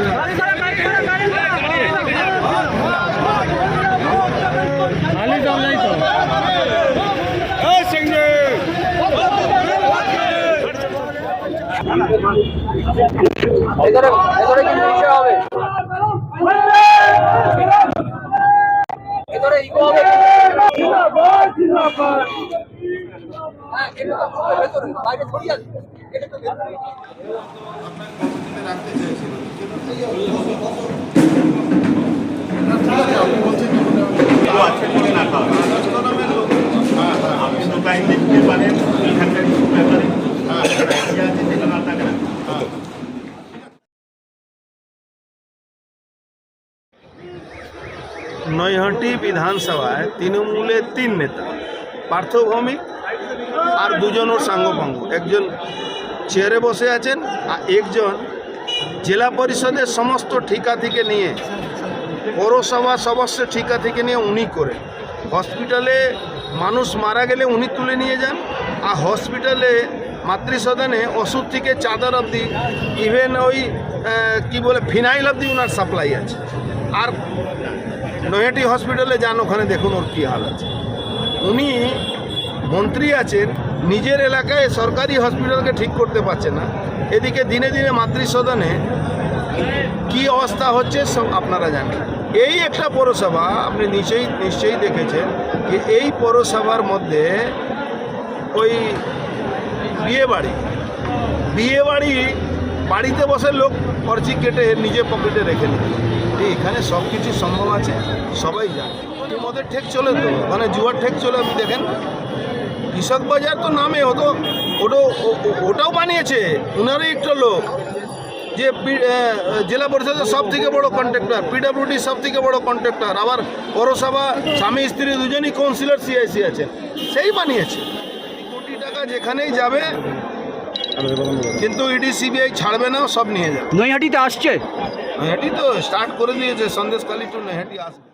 খালি বাইরে ছড়িয়ে আছে এটা তো ভেতরে আপনি তো টাইম দিতে পারেন এখানকার ব্যাপারে ইয়ে আছে সেটা না থাকে না নৈহাটি বিধানসভায় তৃণমূলের তিন নেতা, পার্থ ভৌমিক আর দুজন ওর সাঙ্গপাঙ্গ। একজন চেয়ারে বসে আছেন আর একজন জেলা পরিষদের সমস্ত ঠিকা থেকে নিয়ে, পৌরসভা সমস্ত ঠিকা থেকে নিয়ে উনি করে। হসপিটালে মানুষ মারা গেলে উনি তুলে নিয়ে যান, আর হসপিটালে মাতৃসদনে ওষুধ থেকে চাদর অবধি ইভেন ওই কি বলে, ফিনাইল অবধি ওনার সাপ্লাই আছে। আর নৈহাটি হসপিটালে যান, ওখানে দেখুন ওর কী হাল আছে। উনি মন্ত্রী আছেন, নিজের এলাকায় সরকারি হসপিটালকে ঠিক করতে পারছে না। এদিকে দিনে দিনে মাতৃসদনে কি অবস্থা হচ্ছে সব আপনারা জানেন। এই একটা পৌরসভা, আপনি নিশ্চয়ই নিশ্চয়ই দেখেছেন যে এই পৌরসভার মধ্যে ওই বিয়ে বাড়ি বিয়ে বাড়ি বাড়িতে বসে লোক পরচি কেটে নিজে পকেটে রেখে নিত এখানে সব কিছু সম্ভব আছে, সবাই জানে। মদের ঠেক চলে তো মানে জুয়ার ঠেক চলে, আপনি দেখেন। কৃষক বাজার তো নামে ওতো ওটাও ও- ও- ওটাও বানিয়েছে ওনারই একটা লোক। যে জেলা পরিষদের সব থেকে বড় কন্ট্রাক্টর পিডব্লিউডি সব থেকে বড় কন্ট্রাক্টর আবার পৌরসভা স্বামী স্ত্রী দুজনই কাউন্সিলর সিআইসি আছে সেই বানিয়েছে। কোটি টাকা যেখানেই যাবে কিন্তু ইডি সিবিআই ছাড়বে না সব নিয়ে যাবে। নৈহাটিতে আসছে? নৈহাটি তো স্টার্ট করে দিয়েছে সন্দেশখালী টু নৈহাটি আসবে।